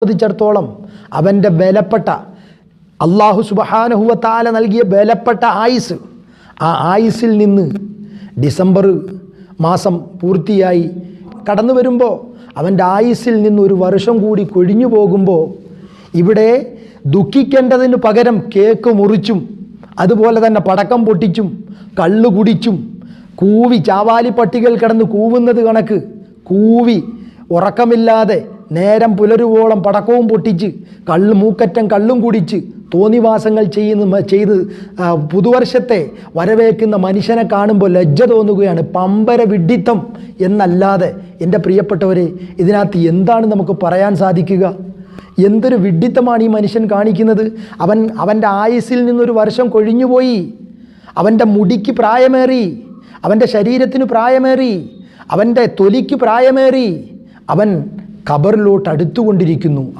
സംബന്ധിച്ചിടത്തോളം അവന്റെ ബലപ്പെട്ട അള്ളാഹു സുബഹാനഹുവത്താല നൽകിയ ബലപ്പെട്ട ആയുസ് ആ ആയുസിൽ നിന്ന് ഡിസംബർ മാസം പൂർത്തിയായി കടന്നു വരുമ്പോൾ അവന്റെ ആയുസിൽ നിന്ന് ഒരു വർഷം കൂടി കൊഴിഞ്ഞു പോകുമ്പോൾ ഇവിടെ ദുഃഖിക്കേണ്ടതിന് പകരം കേക്ക് മുറിച്ചും അതുപോലെ തന്നെ പടക്കം പൊട്ടിച്ചും കള്ളു കുടിച്ചും കൂവി ചാവാലി പട്ടികൾ കിടന്ന് കൂവുന്നത് കണക്ക് കൂവി ഉറക്കമില്ലാതെ നേരം പുലരുവോളം പടക്കവും പൊട്ടിച്ച് കള്ള് മൂക്കറ്റം കള്ളും കുടിച്ച് തോന്നിവാസങ്ങൾ ചെയ്യുന്ന ചെയ്ത് പുതുവർഷത്തെ വരവേക്കുന്ന മനുഷ്യനെ കാണുമ്പോൾ ലജ്ജ തോന്നുകയാണ്. പമ്പര വിഡ്ഢിത്തം എന്നല്ലാതെ എന്റെ പ്രിയപ്പെട്ടവരെ ഇതിനകത്ത് എന്താണ് നമുക്ക് പറയാൻ സാധിക്കുക? എന്തൊരു വിഡ്ഢിത്തമാണ് ഈ മനുഷ്യൻ കാണിക്കുന്നത്? അവൻ അവന്റെ ആയുസ്സിൽ നിന്നൊരു വർഷം കൊഴിഞ്ഞുപോയി. അവന്റെ മുടിക്ക് പ്രായമേറി. അവന്റെ ശരീരത്തിന് പ്രായമേറി. അവന്റെ തൊലിക്ക് പ്രായമേറി. അവൻ ഖബറിലോട്ട് അടുത്തുകൊണ്ടിരിക്കുന്നു.